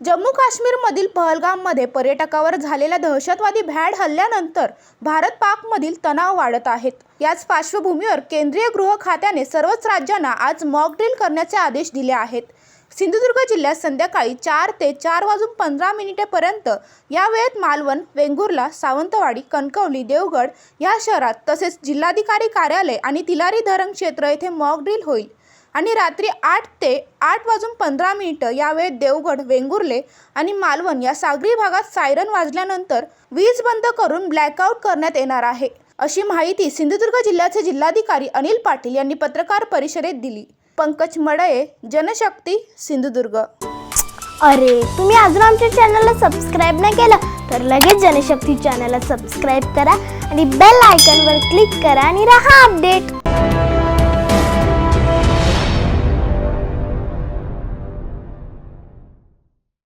जम्मू काश्मीरमधील पहलगाममध्ये पर्यटकावर झालेल्या दहशतवादी भ्याड हल्ल्यानंतर भारत पाकमधील तणाव वाढत आहेत. याच पार्श्वभूमीवर केंद्रीय गृह खात्याने सर्वच राज्यांना आज मॉक ड्रिल करण्याचे आदेश दिले आहेत. सिंधुदुर्ग जिल्ह्यात संध्याकाळी चार ते चार वाजून पंधरा मिनिटेपर्यंत या वेळेत मालवण वेंगुर्ला सावंतवाडी कणकवली देवगड या शहरात तसेच जिल्हाधिकारी कार्यालय आणि तिलारी धरण क्षेत्र येथे मॉक ड्रिल होईल. आणि रात्री आठ ते आठ वाजून पंधरा मिनिटं यावेळी देवगड वेंगुर्ले आणि मालवण या सागरी भागात सायरन वाजल्यानंतर वीज बंद करून ब्लॅकआउट करण्यात येणार आहे अशी माहिती सिंधुदुर्ग जिल्ह्याचे जिल्हाधिकारी अनिल पाटील यांनी पत्रकार परिषदेत दिली. पंकज मडये जनशक्ती सिंधुदुर्ग. अरे तुम्ही अजून आमच्या चॅनलला सबस्क्राईब नाही केलं तर लगेच जनशक्ती चॅनलला सबस्क्राईब करा आणि बेल आयकॉनवर क्लिक करा आणि राहा अपडेट